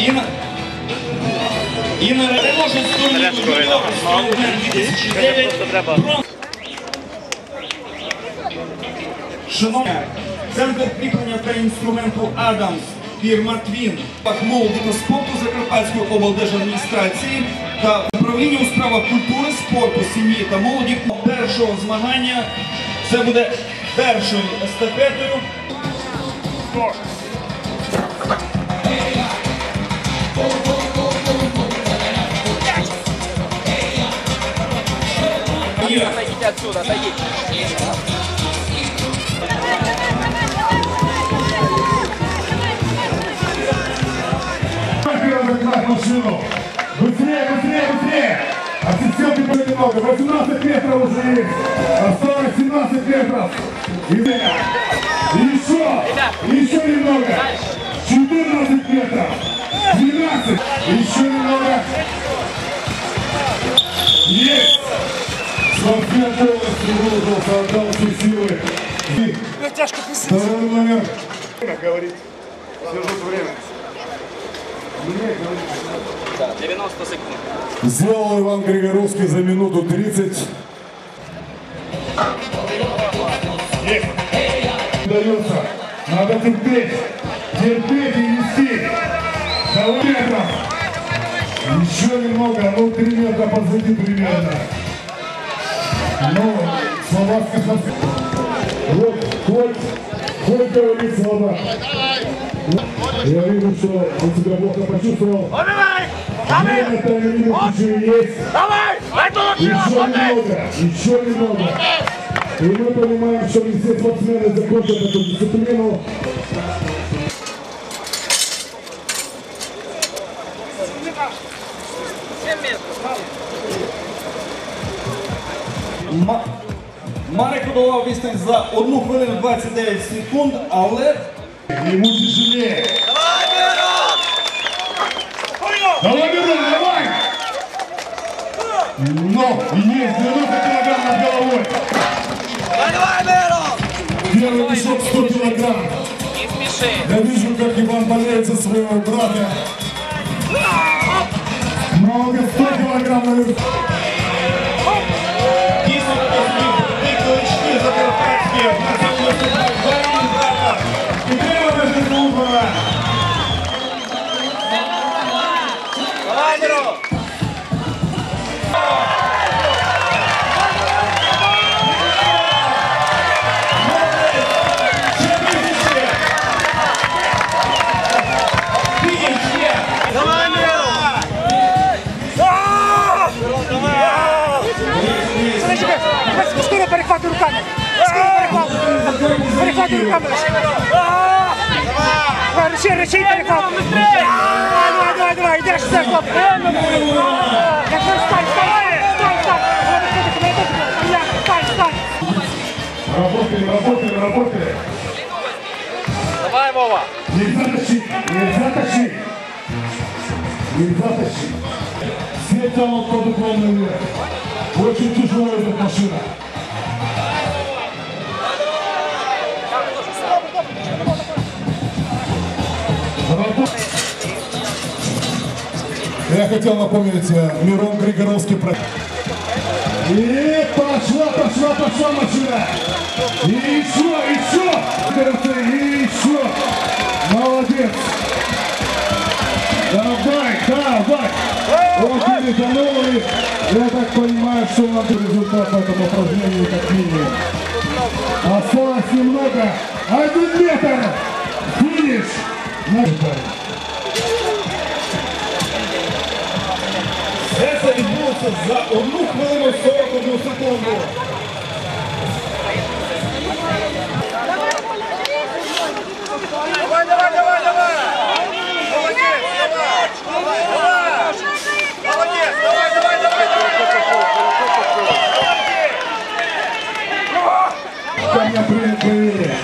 І на, і на переможець турніру «Юніор Стронгмен 2009» Брон- Шановні, центр кріплення та інструменту Адамс, фірма Твін, молоді та спорту Закарпатської облдержадміністрації та управління у справах культури, спорту, сім'ї та молоді. Першого змагання. Це буде першою естафетою. Є. Отойдите отсюда, отойдите. Машину. Быстрее, быстрее, быстрее. Ассистенты были немного. 18 метров уже есть. Осталось 17 метров. И еще, еще немного. 14 метров. 12. Еще немного. Есть. Спортсмен полностью выложился, отдал все силы. И Второй номер. Говорит. Сержу время. 90 секунд. Сделал Иван Григоровский за минуту 30. Дается. Надо терпеть. Терпеть и нести. До метров. Еще немного, ну три метра позади примерно. Ну, словацкая совсем. Вот, хоть, хоть говорит слова. Я вижу, что он себя плохо почувствовал. Еще есть. Давай! Еще немного, еще немного. И мы понимаем, что не все спортсмены закончат эту дисциплину. Подолав відстань за 1 хвилину 29 секунд, але Ему тяжелее. Давай, Мирон, давай! Но есть 90 килограмм над головой. Давай, Мирон! Первый мешок 100 килограмм. Не спеши. Я вижу, как Иван болеет за своего брата. Много 100 килограмм наверху. Скоро перехватывай руками! Скоро перехватывай! Перехватывай руками! Давай, рычи, рычи, перехватывай! Давай, давай, давай, идешь сюда, хлоп! Я говорю, встань, встань! Встань, встань! Молодец, молодец, молодец! Я, встань, встань! Работаем, работаем, работаем. Давай, Вова! Нельзя тащить, нельзя тащить. Нельзя тащить. Все тянут под уклон наверх. Очень тяжелая эта машина. Я хотел напомнить, э, Мирон Григоровский про... И пошла, пошла, пошла машина. И еще, еще. И еще. Молодец. Давай, давай. Он перетянул и я так понимаю, что у нас результат в этом упражнении как минимум. Осталось немного. Один метр. Финиш. На- за 1 хвилину 41 секунду. Давай, давай, давай, давай! Молодец, давай! Давай! Молодец, давай, давай, давай, давай! Ко мне привет, привет.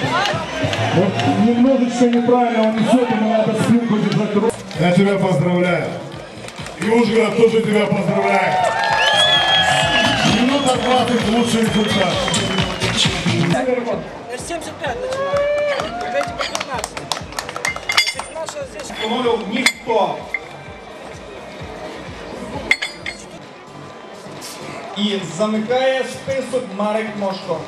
Вот немножечко неправильно он несет, ему надо спинку держать. Я тебя поздравляю. И Ужгород тоже тебя поздравляет. 20 лучший результат. 75 начинаем. Дайте по 15. Значит, наша Встановив ніхто. І замикає список Марик Мошко.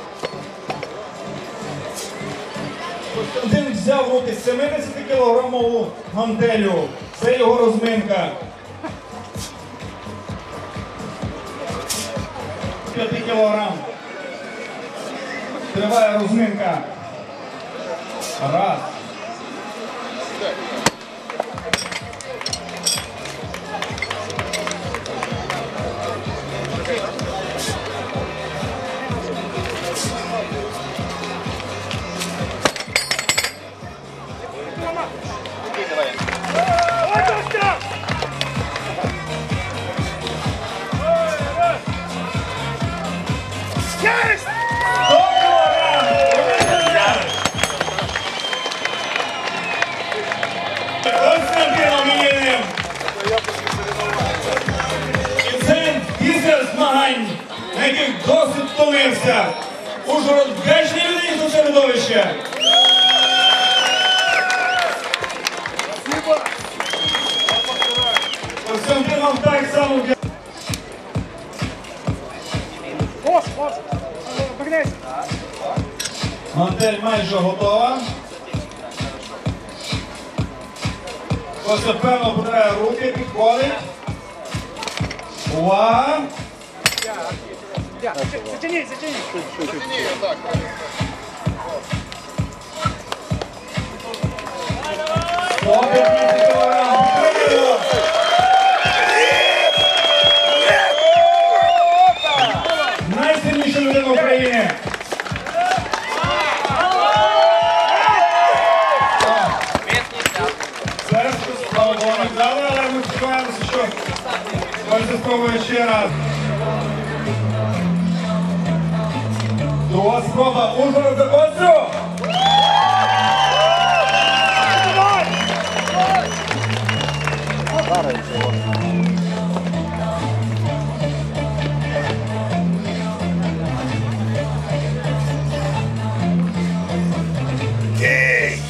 Костянтин взяв в руки 70-кілограмову гантелю. Це його розминка. 5 кілограм. Триває розминка. Раз. Досить втомився. Ужгород вдячний людині за середовище. Константин вам так само! Обернись! Гантель майже готова. Постепенно подає руки, підходить. Увага! Затяни, затяни! Добре, 200 кілограм. Підтримуємо. Найсильніша людина України. Зараз слава Богу не дали, але ми сподіваємося, що Ольга спробує ще раз. Друга спроба. Ужгород заходжу. Молодець!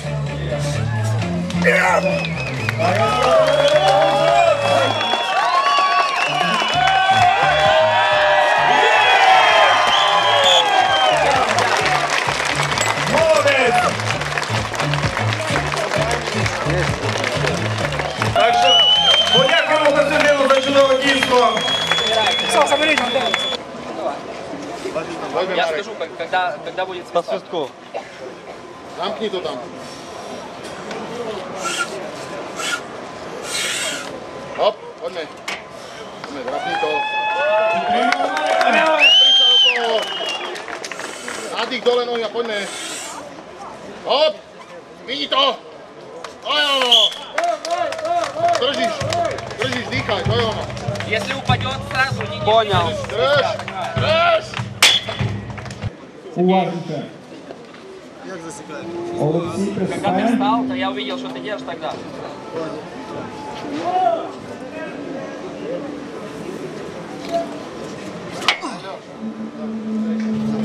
Костянтину за чудове дійство. Все, заберіть, Антон! Я скажу, как- когда, когда будет свисток. Замкни то там. Оп, одне. Одне, запни to. Prišla do toho. Nádych dole nohy a poďme. Hop, vidí to. To je ono. Držíš, držíš, Если упадет, сразу не Понял. Drž, drž. Уважніше. Олексій Когда ты приступає. встал, то я увидел, что ты делаешь тогда.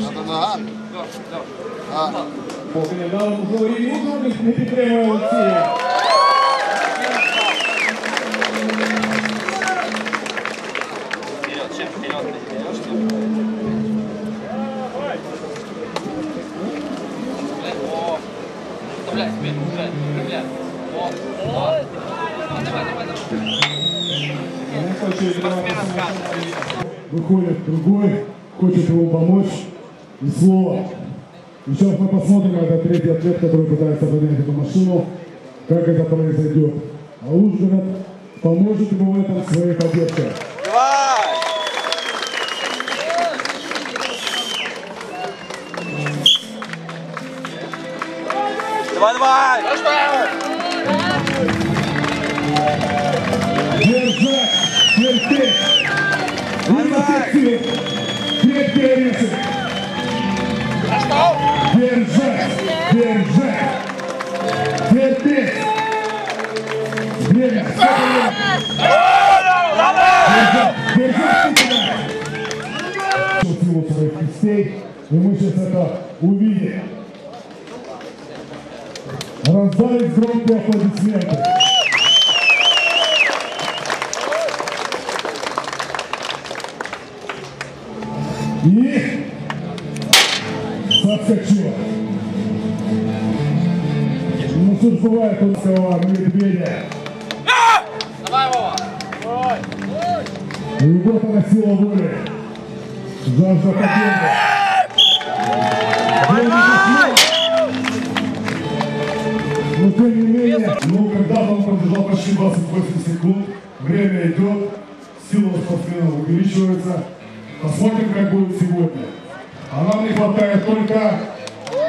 Надо нога. Поки не дали можливо рівні Ужгород не підтримує Олексія. Вставляй спину, уже, бля. О, о. Давай, давай, давай. Выходит другой, хочет ему помочь, и слово. Сейчас мы посмотрим, это третий атлет, который пытается поднять эту машину, как это произойдет. А Ужгород поможет ему в этом в своих одежках. Давай, давай! Держать, терпеть, интенсив, крепкий орешек. Держать, держать, терпеть. Время, сколько Держать, держать, силу своих кистей, и мы сейчас это увидим. Гонзалес, громкие аплодисменты. И соскочила. Ну, тут бывает у этого медведя. Давай, Вова! И вот она сила воли. Жажда победы. Тем не менее, ну когда-то он пробежал почти 28 секунд, время идет, сила у спортсменов увеличивается. Посмотрим, как будет сегодня. А нам не хватает только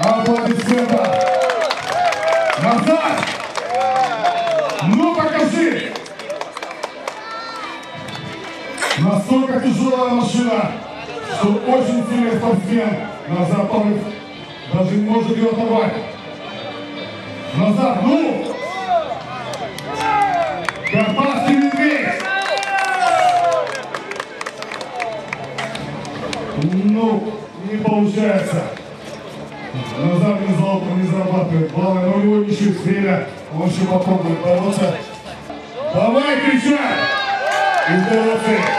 аплодисментов. Назад! Ну покажи! Настолько тяжелая машина, что очень сильный спортсмен назад порыв даже не может ее оторвать. Назад, ну! Карпатский медведь! Ну, не получается. Назад не золото не зарабатывает. Главное, но у него еще время. Он еще попробует бороться. Давай кричать! И молодцы!